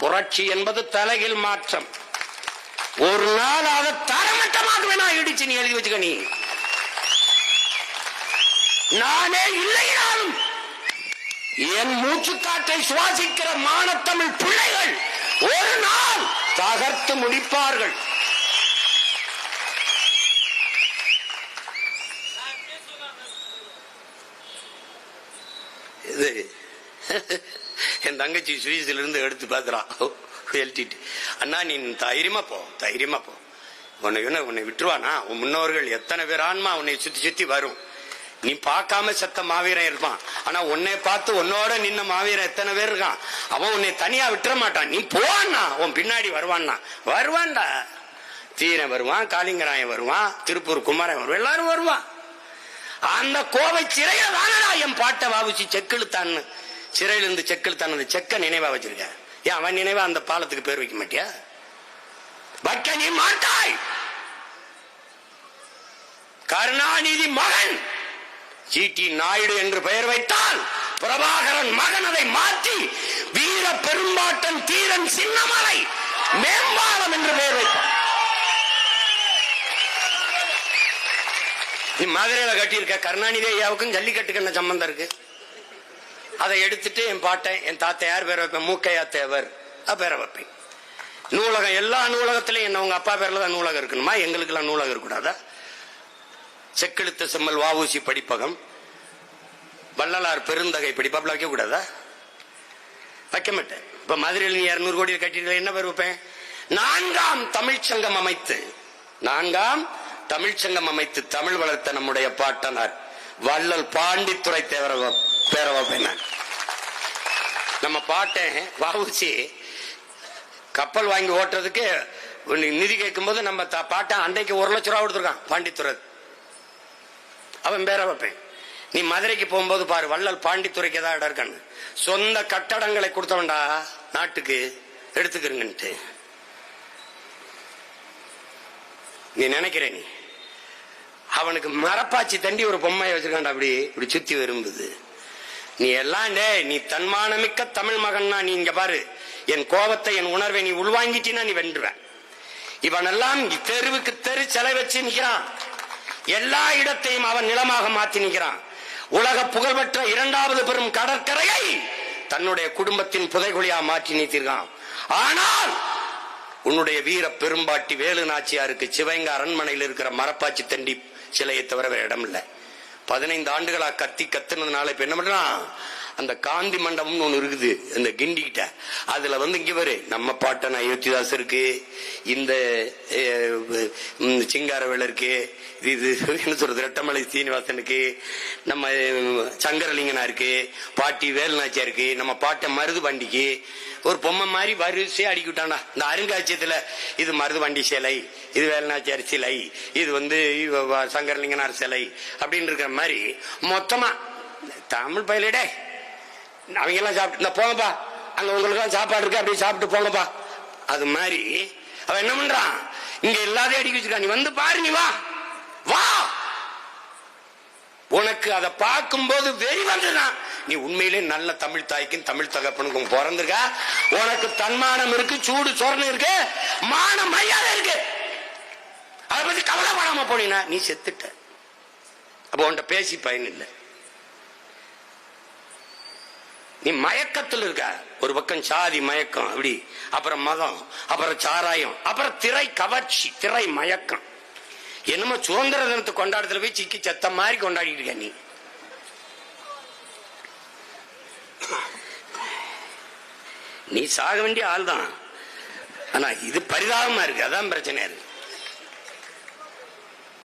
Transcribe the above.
புரட்சி என்பது தலையில் மாற்றம். ஒரு நாள் அதை தரமட்டமாக வேணா இடிச்சு நீ எழுதி வச்சுக்க நீ. நானே இல்லைனாலும் என் மூச்சுக்காற்றை சுவாசிக்கிற மானத்தமிழ் பிள்ளைகள் ஒரு நாள் தகர்த்து முடிப்பார்கள். இது என் தங்கச்சி சுவிஸ்ல இருந்து எடுத்து பார்க்கறான். எழுத்திட்டு அண்ணா நீ தைரியமா போ தைரியமா போ. உன்னை என்ன உன்னை விட்டுருவானா? உன் முன்னோர்கள் எத்தனை பேர் ஆன்மா உன்னை சுத்தி சுத்தி வரும். நீ பார்க்காம செத்த மாவீரன் இருப்பான். ஆனா உன்னை பார்த்து உன்னோட நின்ன மாவீரன் எத்தனை பேர் இருக்கான்? அவன் உன்னை தனியா விட்டுற மாட்டான். நீ போவான்னா? உன் பின்னாடி வருவான்னா? வருவான்டா. தீரன் வருவான் காளிங்கராயன் வருவான் திருப்பூர் குமாரன் வருவான். எல்லாரும் வருவான். அந்த கோவை சிறையில தானடா என் பாட்டை வாவிச்சு செக்கெழுத்தான்னு. சிறையில் இருந்து செக்கெழுத்தான் அந்த செக்க நினைவா வச்சிருக்கேன். ஏன் அவன் நினைவா அந்த பாலத்துக்கு பேர் வைக்க மாட்டியா? வைக்க நீ மாட்டாய்! கருணாநிதி மகன்! ஜி டி நாயுடு என்று பெயர் வைத்தால் பிரபாகரன் மகன் அதை மாற்றி வீர பெரும்பாட்டன் தீரன் சின்னமலை மேம்பாலம் என்று பெயர் வைத்தான் மதுரையில கட்டியிருக்க கருணாநிதி ஐயாவுக்கும் ஜல்லிக்கட்டுக்கு என்ன சம்பந்தம் இருக்கு? அதை எடுத்துட்டு என் பாட்டன் என் தாத்தா யார் பேர வைப்பேன்? மூக்கையா தேவர். அது பேரை வைப்பேன். நூலகம் எல்லா நூலகத்திலையும் என்ன உங்க அப்பா பேர்ல தான் நூலகம் இருக்கணுமா? எங்களுக்கெல்லாம் நூலகம் இருக்கக்கூடாதா? செக்கெழுத்த செம்மல் வாவூசி படிப்பகம். வள்ளலார் பெருந்தகை படிப்பாப்ல வைக்க கூடாதா வைக்க மாட்டேன். இப்ப மதுரையில் நீ இருநூறு கோடி கட்டிட்டு என்ன பேர் வைப்பேன்? நான்காம் தமிழ்ச்சங்கம் அமைத்து நான்காம் தமிழ்ச்சங்கம் அமைத்து தமிழ் வளர்த்த நம்முடைய பாட்டனார் வள்ளல் பாண்டித்துறை தேவரகம். பேர வைப்பேன் நம்ம பாட்டேன் வாவுச்சி கப்பல் வாங்கி ஓட்டுறதுக்கு நிதி கேட்கும்போது நம்ம பாட்டை அன்றைக்கு ஒரு லட்ச ரூபா கொடுத்துருக்கான் பாண்டித்துறை அவன் பேர வைப்பேன் நீ மதுரைக்கு போகும்போது பாரு வள்ளல் பாண்டித்துறைக்கு ஏதாவது இடம் இருக்கான்னு. சொந்த கட்டடங்களை கொடுத்தவன்டா நாட்டுக்கு எடுத்துக்கிறங்கன்ட்டு நீ நினைக்கிற நீ? அவனுக்கு மரப்பாச்சி தண்டி ஒரு பொம்மையை வச்சிருக்கான்டா அப்படி இப்படி சுத்தி விரும்புது. நீ எல்லாம் டே நீ தன்மானமிக்க தமிழ் மகன்னா நீ இங்க பாரு. என் கோபத்தை என் உணர்வை நீ உள்வாங்கிட்டினா நீ வென்றுவேன் இவனெல்லாம் தெருவுக்கு தெரு சிலை வச்சு நிக்கிறான். எல்லா இடத்தையும் அவன் நிலமாக மாத்தி நிற்கிறான் உலக புகழ்பெற்ற இரண்டாவது பெரும் கடற்கரையை தன்னுடைய குடும்பத்தின் புதைகுழியா மாற்றி நீத்திருக்கான். ஆனால் உன்னுடைய வீர பெரும்பாட்டி வேலு நாச்சியாருக்கு சிவங்க அரண்மனையில் இருக்கிற மரப்பாச்சி தண்டி சிலையை தவிர வேற இடம் இல்லை பதினைந்து ஆண்டுகளா கத்தி கத்துனதுனால இப்ப என்ன பண்றான் அந்த காந்தி மண்டபம்னு ஒண்ணு இருக்குது இந்த கிண்டி கிட்ட. அதுல வந்து இங்க வரு நம்ம பாட்டன் அயோத்திதாஸ் இருக்கு இந்த சிங்காரவேல் சிங்காரவேல இருக்கு இது இது என்ன சொல்றது? ரெட்டமலை சீனிவாசனுக்கு நம்ம சங்கரலிங்கனா இருக்கு பாட்டி வேலுநாச்சியா இருக்கு நம்ம பாட்டை மருது வண்டிக்கு ஒரு பொம்மை மாதிரி வரிசை அடிக்கி விட்டானா இந்த அருங்காட்சியத்துல இது மருது வண்டி சிலை இது வேலுநாச்சியார் சிலை இது வந்து சங்கரலிங்கனார் சிலை அப்படின்னு இருக்கிற மாதிரி மொத்தமா தமிழ் பயிலடே அவங்க எல்லாம் சாப்பிட்டு இந்த போங்கப்பா அங்க உங்களுக்கெல்லாம் சாப்பாடு இருக்கு அப்படியே சாப்பிட்டு போங்கப்பா. அது மாதிரி அவன் என்ன பண்றான்? இங்க எல்லாத்தையும் அடிக்க வச்சிருக்கான். நீ வந்து பாரு நீ வா. வா! உனக்கு அதை பார்க்கும்போது வெறி வந்துதான் நீ உண்மையிலே நல்ல தமிழ் தாய்க்கும் தமிழ் தகப்பனுக்கும் பிறந்திருக்க. உனக்கு தன்மானம் இருக்கு சூடு சொரணு இருக்கு மான மரியாதை இருக்கு. அதை பத்தி கவலைப்படாம போனீங்கன்னா நீ செத்துட்ட. அப்ப உன்கிட்ட பேசி பயன் இல்லை. நீ மயக்கத்தில் இருக்க. ஒரு பக்கம் சாதி மயக்கம் அப்படி. அப்புறம் மதம் அப்புறம் சாராயம் அப்புறம் திரை கவர்ச்சி திரை மயக்கம். என்னமோ சுதந்திர தினத்தை கொண்டாடத்துல போய் சிக்கி செத்த மாதிரி கொண்டாடிட்டு இருக்க நீ. நீ சாக வேண்டிய ஆள் தான் ஆனா இது பரிதாபமா இருக்கு. அதான் பிரச்சனை இருக்கு